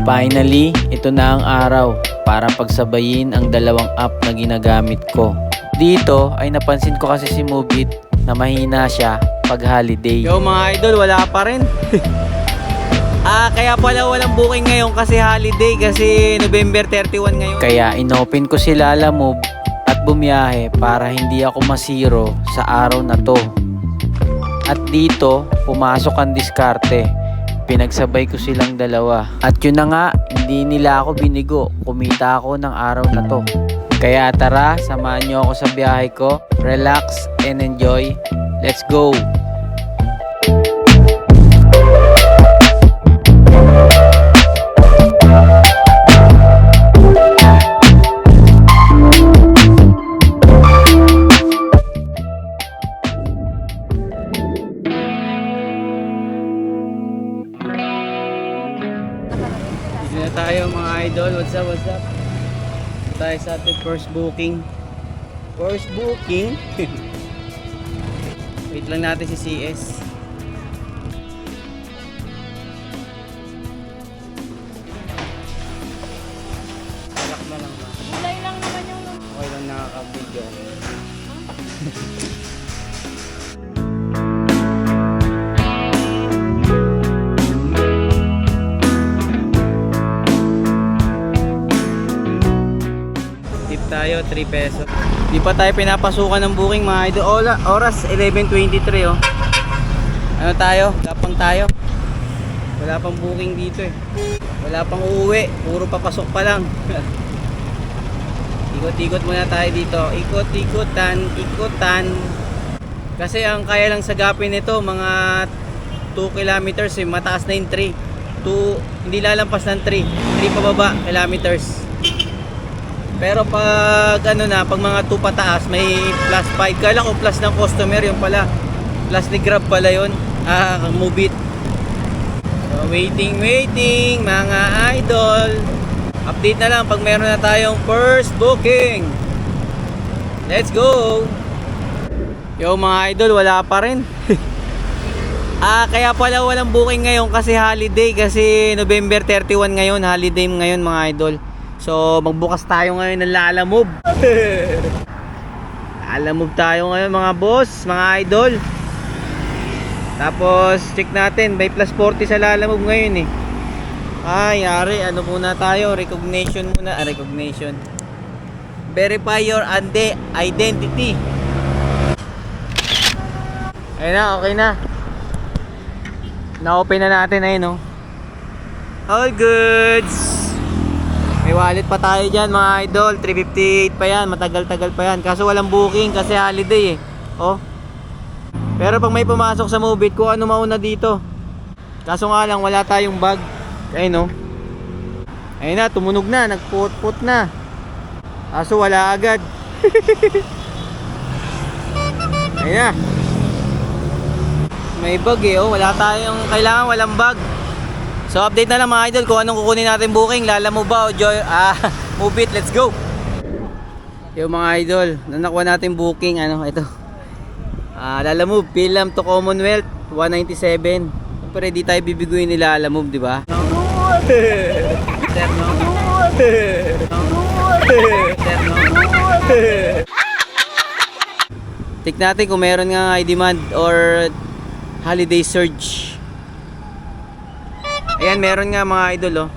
Finally, ito na ang araw para pagsabayin ang dalawang app na ginagamit ko. Dito ay napansin ko kasi si Mubit na mahina siya pag holiday. Yo mga idol, wala pa rin. ah, kaya pala walang booking ngayon kasi holiday kasi November 31 ngayon. Kaya inopen ko si Lala Move at bumiyahe para hindi ako masiro sa araw na to. At dito, pumasok ang diskarte. Pinagsabay ko silang dalawa. At yun na nga, hindi nila ako binigo. Kumita ako ng araw na to. Kaya tara, samahan nyo ako sa biyahe ko. Relax and enjoy. Let's go! Na tayo mga idol. What's up, what's up? Tayo sa ating first booking. First booking? Wait lang natin si CS. 3 peso. Di pa tayo pinapasukan ng booking mga idol. Oras 11.23 oh. Ano tayo? Tapang tayo. Wala pang booking dito eh. Wala pang uuwi. Puro papasok pa lang. Ikot-ikot muna tayo dito. Ikot-ikutan, ikutan. Kasi ang kaya lang sagapin nito, mga 2 kilometers eh. Mataas na yung 3. 2, hindi lalampas ng 3. 3 pababa kilometers. Pero pag ano na, pag mga 2 pataas, may plus 5. Kala ko plus ng customer, yung pala. Plus ni Grab pala yun. Ah, move it. So, waiting, waiting, mga idol. Update na lang pag meron na tayong first booking. Let's go! Yo mga idol, wala pa rin. ah, kaya pala walang booking ngayon kasi holiday. Kasi November 31 ngayon, holiday ngayon mga idol. So, magbukas tayo ngayon ng Lala Move. Lala Move tayo ngayon mga boss, mga idol. Tapos, check natin, may plus 40 sa Lala Move ngayon eh. Ay, yari, ano muna tayo? Recognition muna. Ah, recognition. Verify your ande identity. Ayun na, okay na. Na-open na natin, ayun no. All goods. May wallet pa tayo dyan mga idol. 358 pa yan. Matagal-tagal pa yan. Kaso walang booking kasi holiday eh. Oh. Pero pag may pumasok sa Mobit, kung ano mauna dito. Kaso nga lang, wala tayong bag. Ayun no. Ayun na, tumunog na. Nagput-put na. Kaso wala agad. Ayun na. May bag eh. Oh. Wala tayong, kailangan walang bag. So update na lang mga idol kung anong kukunin natin booking. Lala mo ba o Joy? Ah, move it, let's go. Yung mga idol, na nakuha natin booking, ano, ito. Ah, Lala Move, Film to Commonwealth, 197. Siyempre, di tayo bibiguin ni Lala Move, di ba? Sir? Tik natin kung meron nga high demand or holiday surge. Ayan, meron nga mga idol, oh.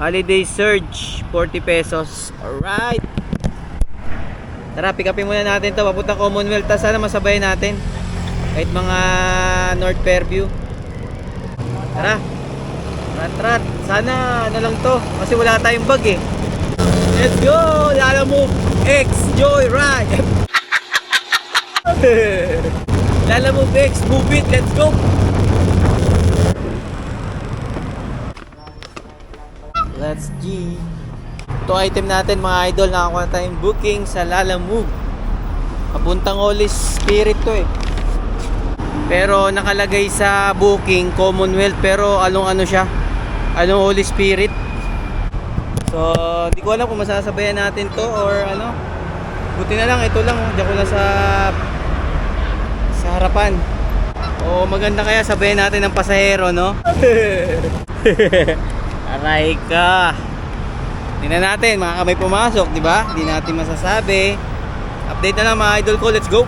Holiday surge, 40 pesos. Alright. Tara, pick upin muna natin to papunta Commonwealth. Tas sana masabayan natin. Kahit mga North Fairview. Tara. Rat, rat. Sana ano lang to. Kasi wala tayong bag eh. Let's go! Lala move! X Joyride! Lala move X, move it, let's go! Let's G. Ito item natin mga idol, nakakuha na tayong booking sa Lala Move. Papuntang Holy Spirit to eh. Pero nakalagay sa booking Commonwealth pero along ano siya? Along Holy Spirit. So, di ko alam kung masasabayan natin to or ano. Buti na lang, ito lang. Diyan ko lang sa sa harapan. O maganda kaya sabayan natin ng pasahero, no? Aray ka. Tingnan natin, mga kamay pumasok, di ba? Hindi natin masasabi. Update na lang mga idol ko, let's go!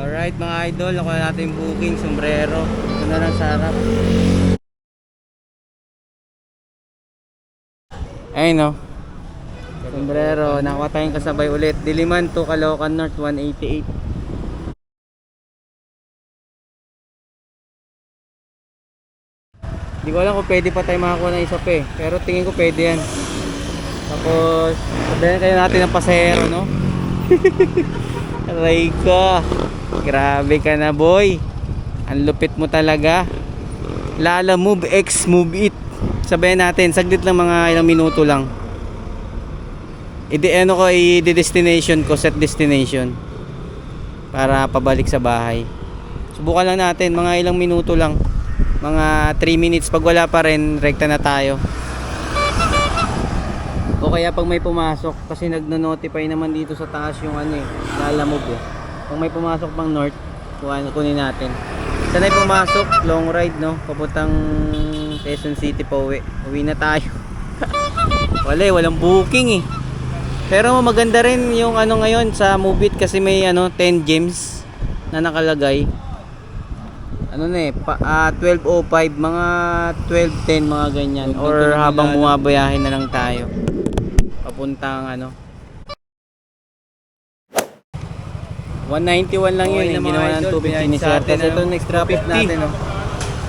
Alright mga idol, nakuha natin yung booking, sombrero. Ito na lang sa harap. Ayun no. Sombrero, nakuha tayong kasabay ulit. Diliman to Caloocan North 188. Hindi ko alam kung pwede pa tayo makakuha ng isa pa eh. Pero tingin ko pwede yan. Tapos, sabihan kayo natin ng pasahero, no? Aray ka. Grabe ka na, boy. Ang lupit mo talaga. Lala move X move it. Sabihan natin, saglit lang mga ilang minuto lang. Idi ano ko i-destination ko, set destination. Para pabalik sa bahay. Subukan lang natin, mga ilang minuto lang. Mga 3 minutes. Pag wala pa rin, rekta na tayo. O kaya pag may pumasok, kasi nagno-notify naman dito sa taas yung ano eh, lalamove eh. Kung may pumasok pang north, kunin natin. Sanay pumasok, long ride no, papuntang Quezon City pa uwi. Uwi na tayo. Wala eh, walang booking eh. Pero maganda rin yung ano ngayon sa Movit kasi may ano 10 gems na nakalagay. Ano na eh, pa, ah, 12.05, mga 12.10 mga ganyan. Or habang bumabayahin na lang tayo. Papuntang ano. 191 lang yun, Okay, mga ginawa ng idol, 250 ni Sir. Tapos ito ano, next traffic 250. natin. Oh.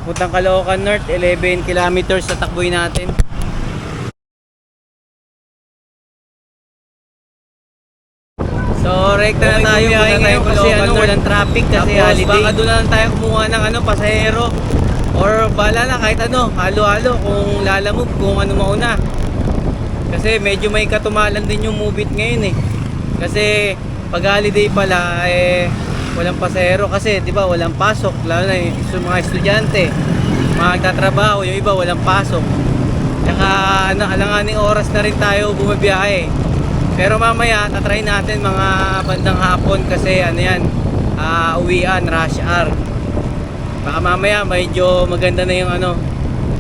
Puntang Caloocan North, 11 kilometers sa takboy natin. So, rekta na tayo. Punta tayo kasi ano, North. walang traffic kasi Tapos, holiday. baka doon na lang tayo kumuha ng ano, pasahero. Or bala na kahit ano, halo-halo kung lalamove, kung ano mauna. Kasi medyo may katumalan din yung Movit ngayon eh. Kasi pag holiday pala eh walang pasahero kasi 'di ba walang pasok lalo na yung mga estudyante mga nagtatrabaho yung iba walang pasok Tsaka ano, alanganing oras na rin tayo bumabiyahe pero mamaya tatry natin mga bandang hapon kasi ano yan ah, uwian rush hour. Baka mamaya medyo maganda na yung ano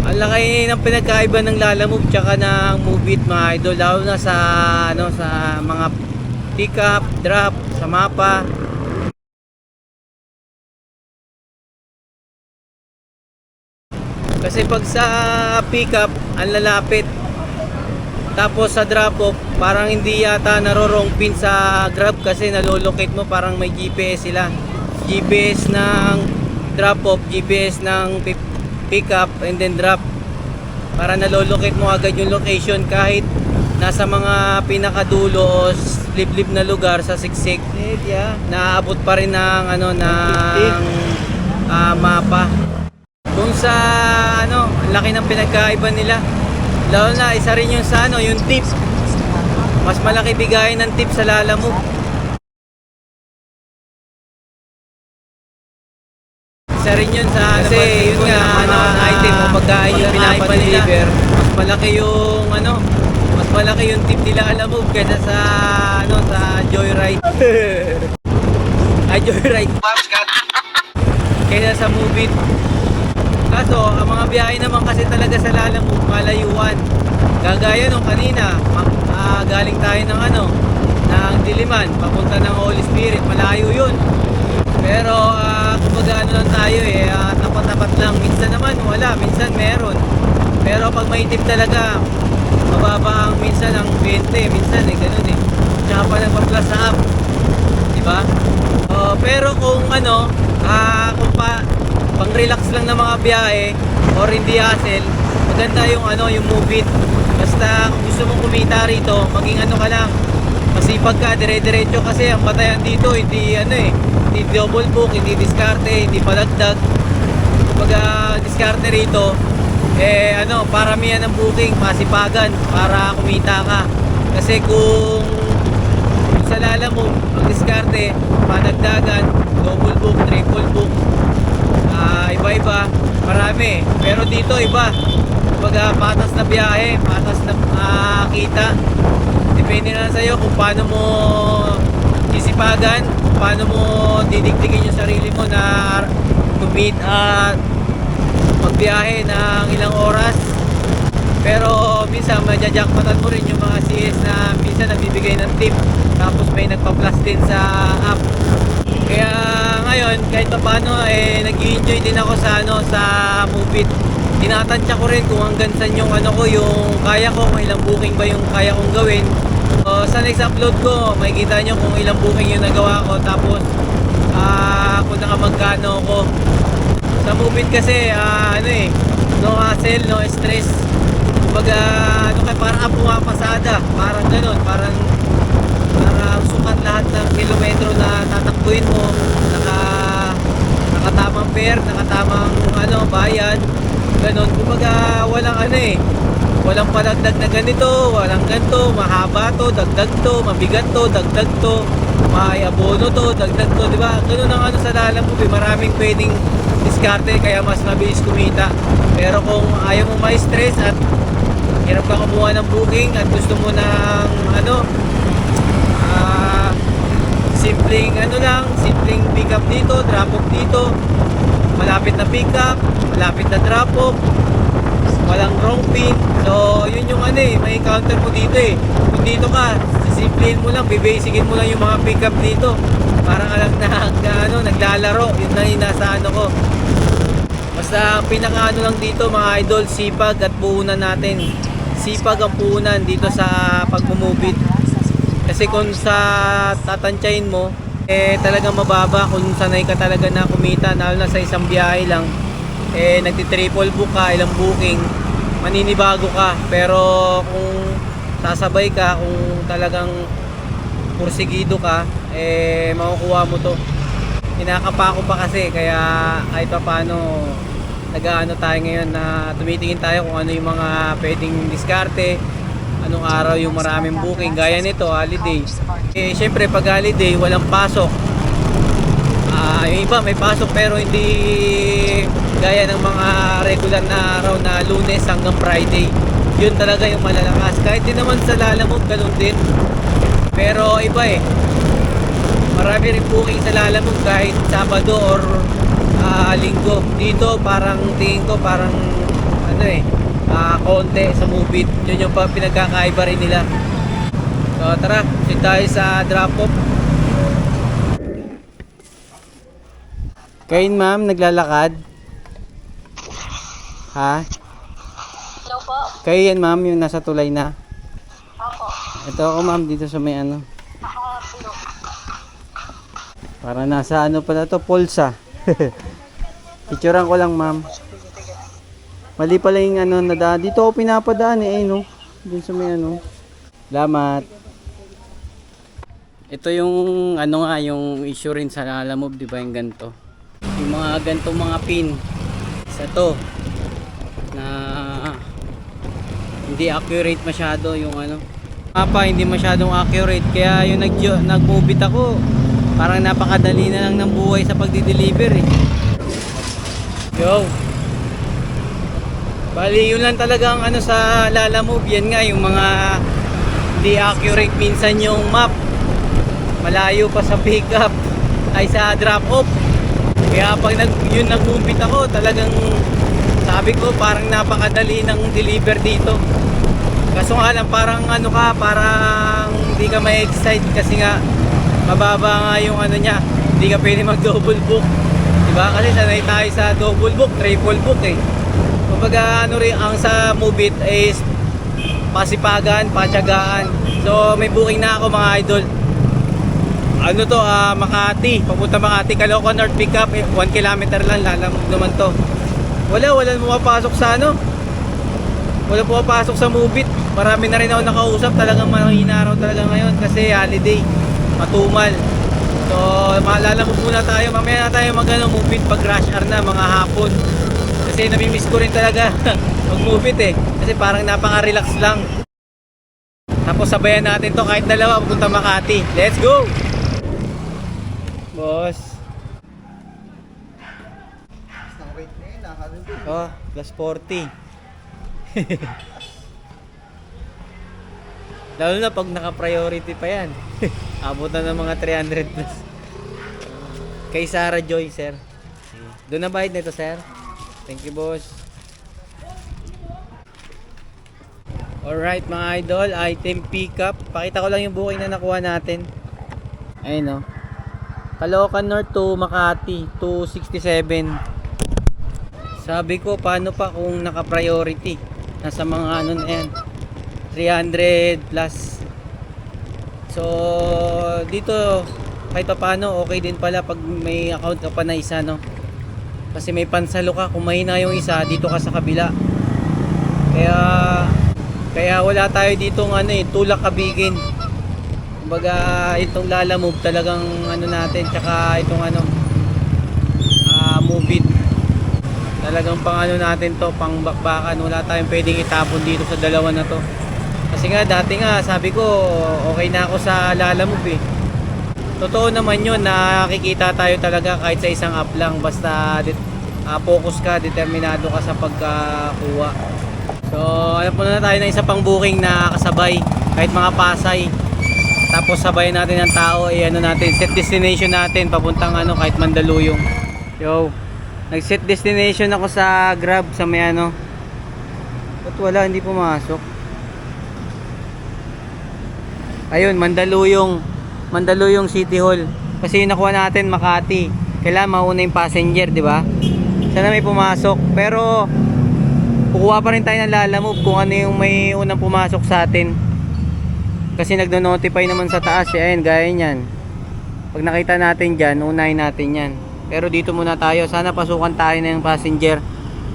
ang laki ng pinagkaiba ng Lalamove tsaka ng Movit mga idol. Lalo na sa ano sa mga pick up, drop, sa mapa. Kasi pag sa pick up ang lalapit tapos sa drop off parang hindi yata narorong pin sa grab kasi nalolocate mo parang may GPS sila. GPS ng drop off GPS ng pi- pick up and then drop. Para nalolocate mo agad yung location kahit nasa mga pinakadulo o liblib na lugar sa siksik. Naaabot pa rin ng ano ng ah, mapa. Kung sa ano laki ng pinagkaiba nila lalo na isa rin yung sa ano yung tip. Mas malaki bigayan ng tip sa Lalamove isa rin yun sa kasi yun nga ano item o pagkain yung pinapadeliver mas malaki yung ano mas malaki yung tip nila Alamove kaysa sa ano sa Joyride. Ay Joyride. Kaysa sa Movit Kaso, ang mga biyahe naman kasi talaga sa Lalamove, malayuan. Gagaya nung kanina, ah, galing tayo ng ano, ng Diliman, papunta ng Holy Spirit, malayo yun. Pero, uh, kumbaga ano lang tayo eh, ah, tapat-tapat lang. Minsan naman wala, minsan meron. Pero pag may tip talaga, mababa ang minsan ang 20, minsan eh, ganun eh. Tsaka pa nagpa-plus up. Di ba? Oh, pero kung ano, ah, kung pa pang relax lang ng mga biyahe or hindi hassle, maganda yung ano, yung move. Basta kung gusto mong kumita rito, maging ano ka lang, masipag ka, dire-diretso kasi ang batayan dito, hindi ano eh, hindi double book, hindi diskarte, hindi palagdag. Kumbaga, diskarte rito, eh ano, paramihan ng booking, masipagan para kumita ka. Kasi kung sa lala mo, ang diskarte, panagdagan, double book, triple book, ah, iba-iba, marami. Pero dito iba. Kumbaga patas na biyahe, patas na ah, kita. Depende na sa iyo kung paano mo sisipagan paano mo didikdikin yung sarili mo na commit at magbiyahe ng ilang oras. Pero minsan madyajakpatan mo rin yung mga CS na minsan nagbibigay ng tip tapos may nagpa-plus din sa app. Kaya ngayon kahit pa paano eh nag enjoy din ako sa ano sa Movit. Tinatansya ko rin kung hanggang saan yung ano ko yung kaya ko, kung ilang booking ba yung kaya kong gawin. So, sa next upload ko, makikita nyo kung ilang booking yung nagawa ko tapos ah kung nakamagkano ko. Sa Movit kasi ah, ano eh, no hassle, no stress. Kumbaga, ano kaya parang ang pumapasada, parang ganun, parang parang sukat lahat ng kilometro na tatakbuhin mo, nakatamang fare, nakatamang ano, bayad, ganun. Kumbaga, walang ano eh, walang padagdag na ganito, walang ganito, mahaba to, dagdag to, mabigat to, dagdag to, may abono to, dagdag to, di ba? Ganun ang ano sa lalam mo, eh, maraming pwedeng diskarte kaya mas mabilis kumita. Pero kung ayaw mo ma-stress at hirap ka kumuha ng booking at gusto mo ng ano, simpleng ano lang, simpleng pick up dito, drop off dito, malapit na pick up, malapit na drop off, walang wrong pin. So, yun yung ano eh, may counter mo dito eh. Kung dito ka, sisimplehin mo lang, bibasicin mo lang yung mga pick up dito. Parang alam na, na ano, naglalaro, yun na yung nasa ano ko. Basta pinaka ano lang dito mga idol, sipag at puhunan natin. Sipag ang puhunan dito sa pagmumubit. Kasi kung sa tatantyahin mo, eh talagang mababa kung sanay ka talaga na kumita, lalo na sa isang biyahe lang. Eh nagti-triple book ka, ilang booking, maninibago ka. Pero kung sasabay ka, kung talagang pursigido ka, eh makukuha mo to. Kinakapa ko pa kasi, kaya kahit pa paano nag-ano tayo ngayon na tumitingin tayo kung ano yung mga pwedeng diskarte, anong araw yung maraming booking gaya nito holiday. Eh syempre pag holiday walang pasok. Ah yung iba may pasok pero hindi gaya ng mga regular na araw na lunes hanggang friday. Yun talaga yung malalakas. Kahit din naman sa lalamove ganun din. Pero iba eh. Marami rin booking sa lalamove kahit sabado or ah, linggo. Dito parang tingin ko parang ano eh ah konti sa Movit. Yun yung pinagkakaiba rin nila. So tara, sit tayo sa drop off. Kain ma'am, naglalakad? Ha? Hello po. Kayo yan ma'am, yung nasa tulay na. Opo. Ito ako ma'am, dito sa may ano. Ako po. Para nasa ano pala to, Polsa. Picturean ko lang ma'am. Mali pala yung ano, nadaan. Dito ako pinapadaan eh, eh no? Dun sa may ano. Salamat. Ito yung ano nga, yung issue rin sa Lalamove, di ba yung ganito? Yung mga ganito mga pin. Sa to. Na hindi accurate masyado yung ano. Mapa, hindi masyadong accurate. Kaya yung nag nag-move ako, parang napakadali na lang ng buhay sa pagdi-deliver eh. Yo. Bali, yun lang talaga ang ano sa Lala Move. Yan nga, yung mga di accurate minsan yung map. Malayo pa sa pickup ay sa drop off. Kaya pag nag, yun nag-umpit ako, talagang sabi ko parang napakadali ng deliver dito. Kaso nga lang parang ano ka, parang hindi ka may excite kasi nga mababa nga yung ano niya. Hindi ka pwede mag double book. Diba? Kasi sanay tayo sa double book, triple book eh. Kumbaga ano rin ang sa Movit is pasipagan, patyagaan. So may booking na ako mga idol. Ano to, ah, Makati, papunta Makati, Caloocan North Pickup, 1 kilometer lang, lalamog naman to. Wala, wala pumapasok sa ano. Wala pumapasok sa Movit. Marami na rin ako nakausap, talagang mahina raw talaga ngayon kasi holiday, matumal. So, maalala mo muna tayo, mamaya na tayo mag ano, Movit pag rush hour na, mga hapon. Kasi namimiss ko rin talaga mag-move it eh. Kasi parang napaka-relax lang. Tapos sabayan natin to kahit dalawa papunta Makati. Let's go! Boss. Oh, plus 40. Lalo na pag naka-priority pa yan. Abot na ng mga 300 plus. Kay Sarah Joy, sir. Doon na bayad nito, sir. Thank you, boss. Alright, mga idol. Item pickup. Pakita ko lang yung booking na nakuha natin. Ayun, no. Caloocan North to Makati, 267. Sabi ko, paano pa kung naka-priority? Nasa mga ano na yan. 300 plus. So, dito, kahit pa paano, okay din pala pag may account ka pa na isa, no? Kasi may pansalo ka, kung mahina yung isa, dito ka sa kabila. Kaya, kaya wala tayo dito ng ano eh, tulak kabigin. Kumbaga, itong Lala Move talagang ano natin, tsaka itong ano, ah move it. Talagang pang ano natin to, pang bakbakan. Wala tayong pwedeng itapon dito sa dalawa na to. Kasi nga, dati nga, sabi ko, okay na ako sa Lala Move eh. Totoo naman yun, nakikita tayo talaga kahit sa isang app lang. Basta ah, focus ka, determinado ka sa pagkakuha. So, alam po na tayo ng isa pang booking na kasabay, kahit mga Pasay. Tapos sabayan natin ang tao, eh ano natin, set destination natin, papuntang ano, kahit Mandaluyong. Yo, nag-set destination ako sa Grab sa may ano. Ba't wala, hindi pumasok? Ayun, Mandaluyong. Mandaluyong City Hall. Kasi yung nakuha natin Makati. Kailangan mauna yung passenger, di ba? Sana may pumasok. Pero kukuha pa rin tayo ng lalamove kung ano yung may unang pumasok sa atin. Kasi nagno-notify naman sa taas, eh, ayun, gaya niyan. Pag nakita natin dyan, unahin natin yan. Pero dito muna tayo, sana pasukan tayo na yung passenger.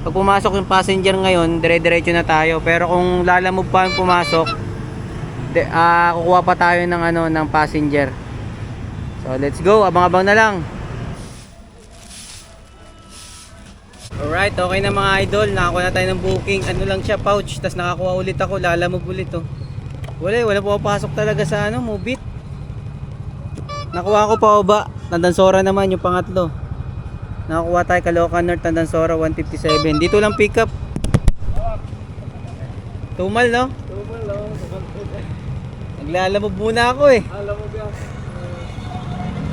Pag pumasok yung passenger ngayon, dire-diretso na tayo. Pero kung lalamove pa yung pumasok, de, ah, kukuha pa tayo ng ano ng passenger. So let's go, abang-abang na lang. Alright, okay na mga idol. Nakakuha na tayo ng booking. Ano lang siya, pouch. Tapos nakakuha ulit ako. Lalamove ulit to. Wala, eh, wala pumapasok talaga sa ano, Mubit. Nakuha ko pa ba? Tandansora naman yung pangatlo. Nakakuha tayo Caloocan North, Tandansora 157. Dito lang pick up. Tumal, no? Naglalamove muna ako eh. alam mo ba?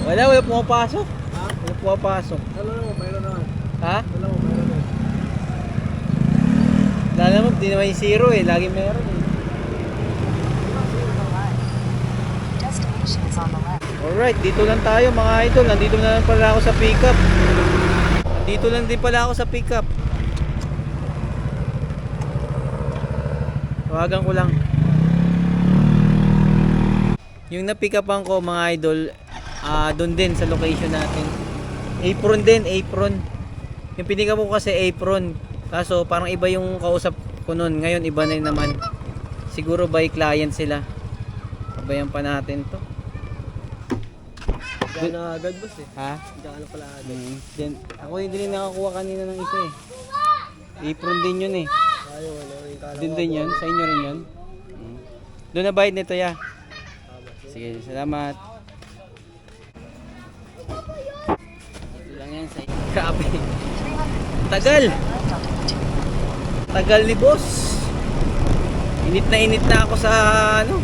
Wala, wala pumapasok. Wala pumapasok. Alam mo, mayroon naman. Ha? Alam mo, mayroon naman. Lalamove, di naman yung zero eh. Lagi meron eh. Destination is on the left. Alright, dito lang tayo mga idol. Nandito na lang pala ako sa pickup. Nandito lang din pala ako sa pickup. Tawagan ko lang. Yung na-pick upan ko mga idol, ah doon din sa location natin. Apron din, apron. Yung pinika ko kasi apron. Kaso parang iba yung kausap ko noon. Ngayon iba na naman. Siguro by client sila. Sabayan pa natin to. Diyan na agad boss eh. Ha? Diyan na pala agad. Mm, din, ako din din nakakuha kanina ng isa eh. Apron din yun eh. Ano, yung kala Din din yun? Sa inyo rin yun? Mm. Doon na bayad nito ya. Sige, salamat. Ito lang yan sa Grabe. Tagal. Tagal ni boss. Init na init na ako sa ano.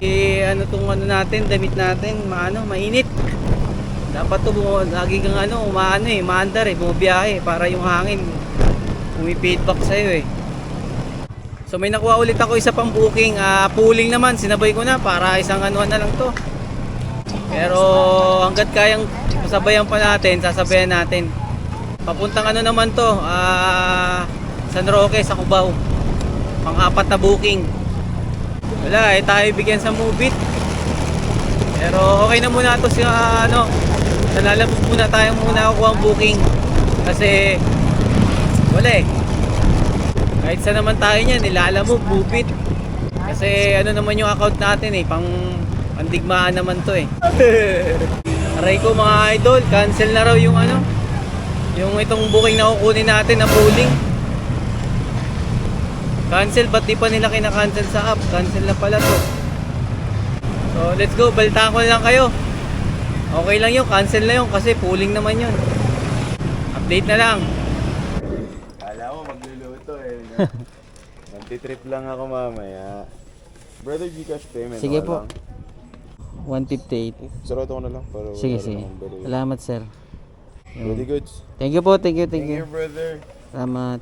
Eh ano tong ano natin, damit natin, maano, mainit. Dapat to lagi kang ano, umaano eh, maandar eh, bumabiyahe para yung hangin umi-feedback sa iyo eh. So may nakuha ulit ako isa pang booking, ah pooling naman, sinabay ko na para isang anuhan na lang to. Pero hanggat kayang sabayan pa natin, sasabayan natin. Papuntang ano naman to, ah San Roque sa Cubao. Pang-apat na booking. Wala, eh tayo bigyan sa Movit. Pero okay na muna to sa ano, nalalabas muna tayo muna kukuha ang booking. Kasi wala eh. Kahit saan naman tayo niyan, nilala mo, bupit. Kasi ano naman yung account natin eh, pang pandigmaan naman to eh. Aray ko mga idol, cancel na raw yung ano, yung itong booking na kukunin natin na pooling. Cancel, ba't di pa nila kina-cancel sa app? Cancel na pala to. So let's go, balitaan ko na lang kayo. Okay lang yun, cancel na yun kasi pooling naman yun. Update na lang. Kala mo magluluto eh. Magti-trip lang ako mamaya. Brother Gcash payment. Sige po. lang? 158. Sarado ko na lang para Sige, wala sige. Salamat, sir. Ready goods? Thank you po, thank you, thank Thank you. you, brother. Salamat.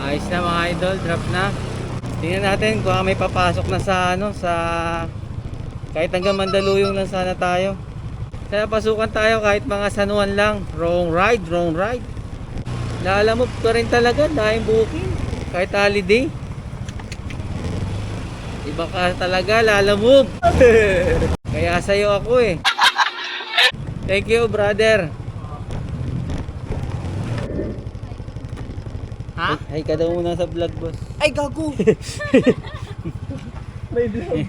Ayos na mga idol, drop na. Tingnan natin kung may papasok na sa ano, sa kahit hanggang Mandaluyong lang sana tayo. Kaya pasukan tayo kahit mga sanuan lang. Wrong ride, wrong ride. Lalamove ka rin talaga dahil booking. Kahit holiday. Iba ka talaga, lalamove. Kaya sa'yo ako eh. Thank you, brother. Ha? Ay, ka daw muna sa vlog, boss. Ay, gago! May vlog.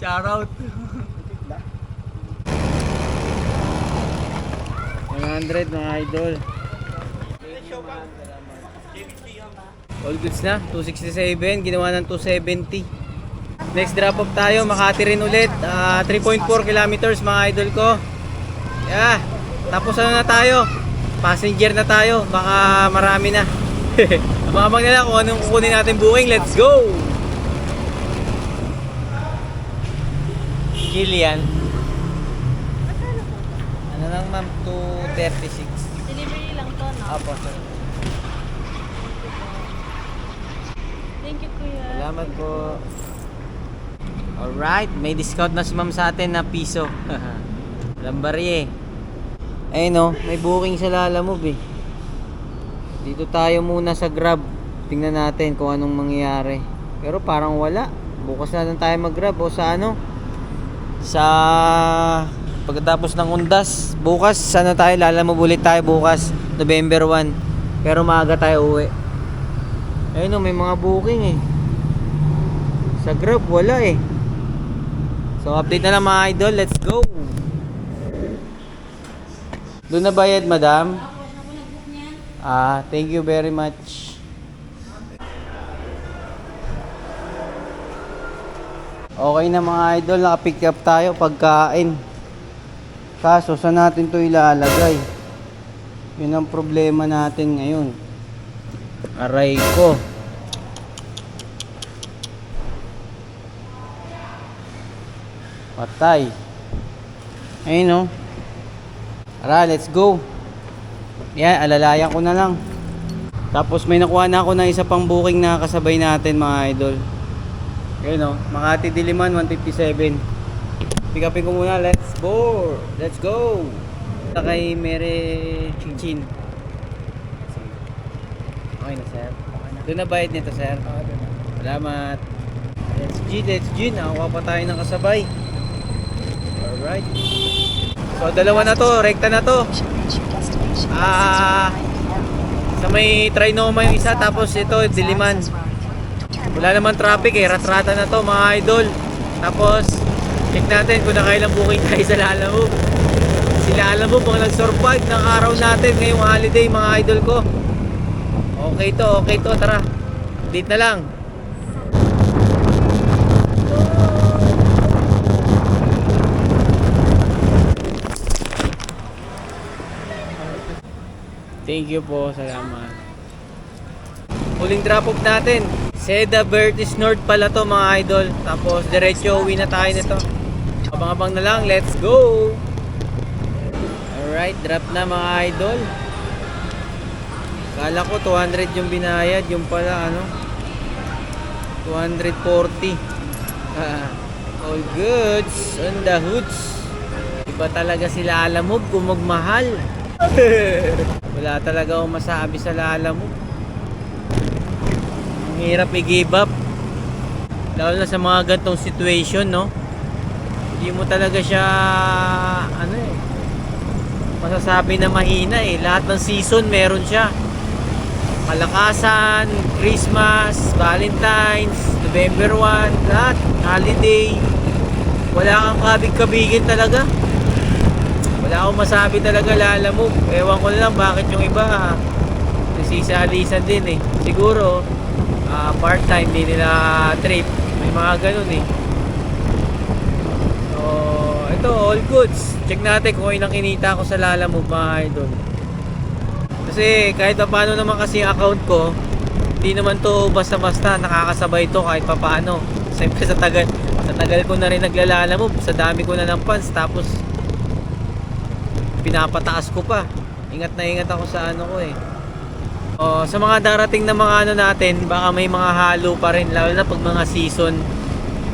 Shoutout! 100 mga idol. All goods na, 267, ginawa ng 270. Next drop off tayo, Makati rin ulit. Ah, 3.4 kilometers mga idol ko. Yeah, tapos ano na tayo? Passenger na tayo, baka marami na. Abang-abang na lang kung anong kukunin natin booking. Let's go! Jillian. Ano lang ma'am, 236. Delivery lang to, no? Apo, sir. Thank you, kuya. Salamat po. Alright, may discount na si ma'am sa atin na piso. Lambarie. Ayun no, may booking sa Lalamove eh. Dito tayo muna sa Grab. Tingnan natin kung anong mangyayari. Pero parang wala. Bukas na lang tayo mag-Grab o sa ano? Sa pagkatapos ng undas. Bukas, sana tayo? Lalamove ulit tayo bukas. November 1. Pero maaga tayo uwi. Ayun no, may mga booking eh. Sa Grab, wala eh. So, update na lang mga idol. Let's go! Doon na bayad, madam? Ah, thank you very much. Okay na mga idol, nakapick up tayo pagkain. Kaso, saan natin to ilalagay? Yun ang problema natin ngayon. Aray ko. Patay. Ayun no. Tara, let's go. Yan, alalayan ko na lang. Tapos may nakuha na ako ng isa pang booking na kasabay natin mga idol. Ayun no, Makati Diliman 157. Pick upin ko muna, let's go. Let's go. Ito kay Mere Chinchin. Okay na sir. Doon na bayad nito sir. Na. Salamat. Let's G, let's G. Nakakuha pa tayo ng kasabay. Alright. So, dalawa na to. Rekta na to. Ah. at 6:09 p.m. Sa may Trinoma yung isa. Tapos ito, Diliman. Wala naman traffic eh. Ratrata na to mga idol. Tapos, check natin kung nakailang booking tayo sa Lalamove. Si Lalamove ang nag-survive ng araw natin ngayong holiday mga idol ko. Okay to, okay to. Tara. Date na lang. Thank you po, salamat. Huling drop off natin. Seda Vertis North pala to mga idol. Tapos diretso uwi na tayo nito. Abang-abang na lang, let's go! Alright, drop na mga idol. Kala ko 200 yung binayad, yung pala ano 240. Ah, all goods on the hoods. Iba talaga sila alam mo kung magmahal. Wala talaga akong masabi sa lala mo. Ang hirap i-give up. Lalo na sa mga gantong situation, no? Hindi mo talaga siya, ano eh, masasabi na mahina eh. Lahat ng season meron siya. Malakasan, Christmas, Valentine's, November 1, lahat, holiday. Wala kang kabig-kabigin talaga. Wala akong masabi talaga lala mo. Ewan ko na lang bakit yung iba nasisalisan din eh. Siguro ah, part-time din nila trip. May mga ganun eh. So, ito all goods. Check natin kung ilang kinita ko sa lala mo mga idol. Kasi kahit pa paano naman kasi account ko, hindi naman to basta-basta nakakasabay to kahit pa paano. Siyempre sa tagal, Sa tagal ko na rin naglalala mo, sa dami ko na ng fans, tapos pinapataas ko pa. Ingat na ingat ako sa ano ko eh. Oh, sa mga darating na mga ano natin, baka may mga halo pa rin, lalo na pag mga season.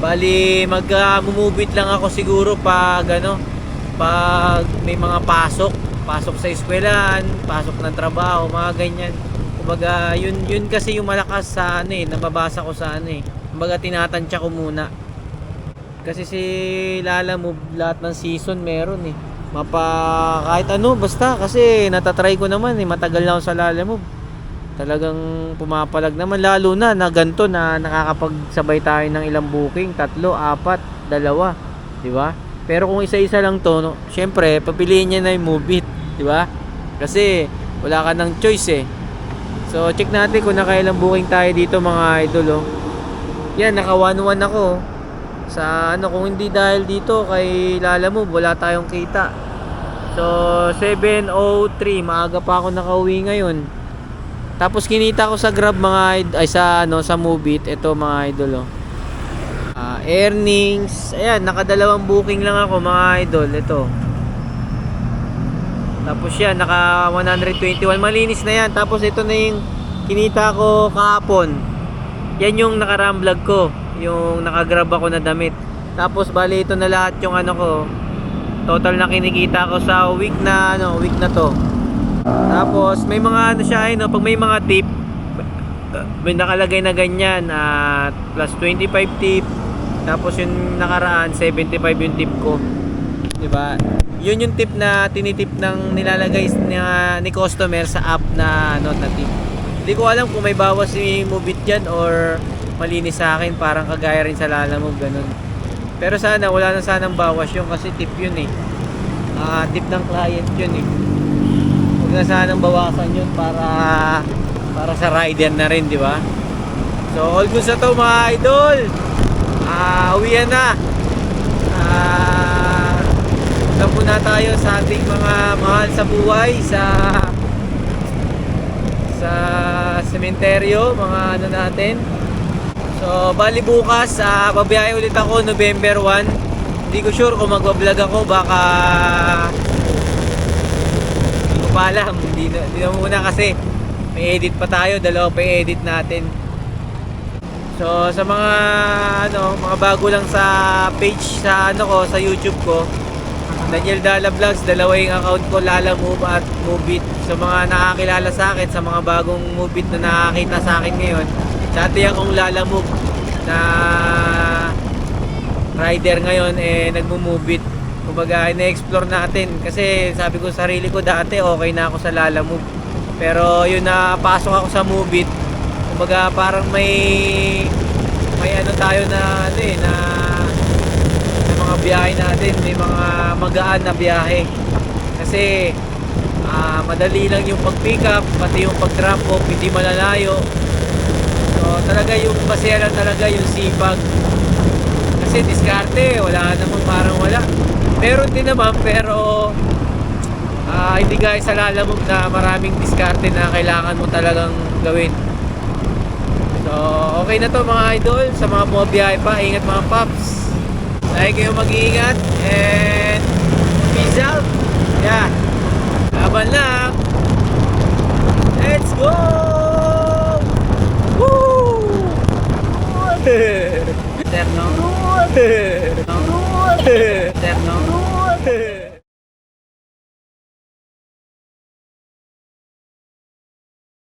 Bali, mag-mumubit lang ako siguro pag ano, pag may mga pasok, pasok sa eskwelahan, pasok ng trabaho, mga ganyan. Kumbaga, yun, yun kasi yung malakas sa ano eh, nababasa ko sa ano eh. Kumbaga, tinatansya ko muna. Kasi si Lala Move, lahat ng season meron eh. Mapa, kahit ano, basta. Kasi natatry ko naman eh, matagal na ako sa Lala Move. Talagang pumapalag naman, lalo na na ganito na nakakapagsabay tayo ng ilang booking, tatlo, apat, dalawa. Di ba? Pero kung isa-isa lang to, no, syempre, papiliin niya na yung move it. Di ba? Kasi, wala ka ng choice eh. So, check natin kung nakailang booking tayo dito mga idol, oh. Yan, naka 1-1 ako. Sa ano, kung hindi dahil dito kay Lala Move, wala tayong kita. So, 7.03, maaga pa ako nakauwi ngayon. Tapos kinita ko sa Grab mga ay sa ano sa Movit, ito mga idol oh. Ah, earnings, ayan, nakadalawang booking lang ako mga idol, ito. Tapos yan, naka 121. Malinis na yan. Tapos ito na yung kinita ko kahapon. Yan yung nakaram vlog ko. Yung nakagrab ako na damit. Tapos bali ito na lahat yung ano ko. Total na kinikita ko sa week na ano, week na to. Tapos may mga ano siya, ano, pag may mga tip, may nakalagay na ganyan at plus 25 tip. Tapos yung nakaraan 75 yung tip ko. 'Di ba? Yun yung tip na tinitip ng nilalagay ni, ni customer sa app na ano na tip. Hindi ko alam kung may bawas si Movit dyan or malinis sa akin parang kagaya rin sa Lala Move ganun. Pero sana wala na sanang bawas yung kasi tip yun eh. Ah, tip ng client yun eh. Huwag na sanang bawasan yun para para sa rider na rin, di ba? So all good sa to mga idol. Ah, uwian na. Ah, uh, muna tayo sa ating mga mahal sa buhay sa sa sementeryo, mga ano natin. So, bali bukas, uh, babiyahe ulit ako November 1. Hindi ko sure kung magbablog ako, baka hindi ko pa alam. Hindi na, hindi na muna kasi may edit pa tayo, dalawa pa edit natin. So, sa mga ano, mga bago lang sa page sa ano ko, sa YouTube ko, Daniel Dala Vlogs, dalawa yung account ko, Lala Move at Moveit. Sa mga nakakilala sa akin, sa mga bagong Moveit na nakakita sa akin ngayon, dati akong Lala Move na rider ngayon, eh, nagmo-Moveit. Kumbaga, ina-explore natin. Kasi sabi ko sa sarili ko, dati okay na ako sa Lala Move. Pero yun na, pasok ako sa Moveit. Kumbaga, parang may may ano tayo na ano eh, na may mga biyahe natin, may mga magaan na biyahe. Kasi ah, madali lang yung pag-pick up, pati yung pag-drop off, hindi malalayo. Talaga yung lang talaga yung sipag. Kasi diskarte, wala naman parang wala. Meron din naman pero ah, hindi guys sa lalamog na maraming diskarte na kailangan mo talagang gawin. So, okay na to mga idol. Sa mga bumabiyahe pa, ingat mga paps. Lagi kayong mag-iingat. And peace out. Yeah. Laban lang. Let's go! แซ่บเนาะแซ่บเนาะแซ่บเนาะ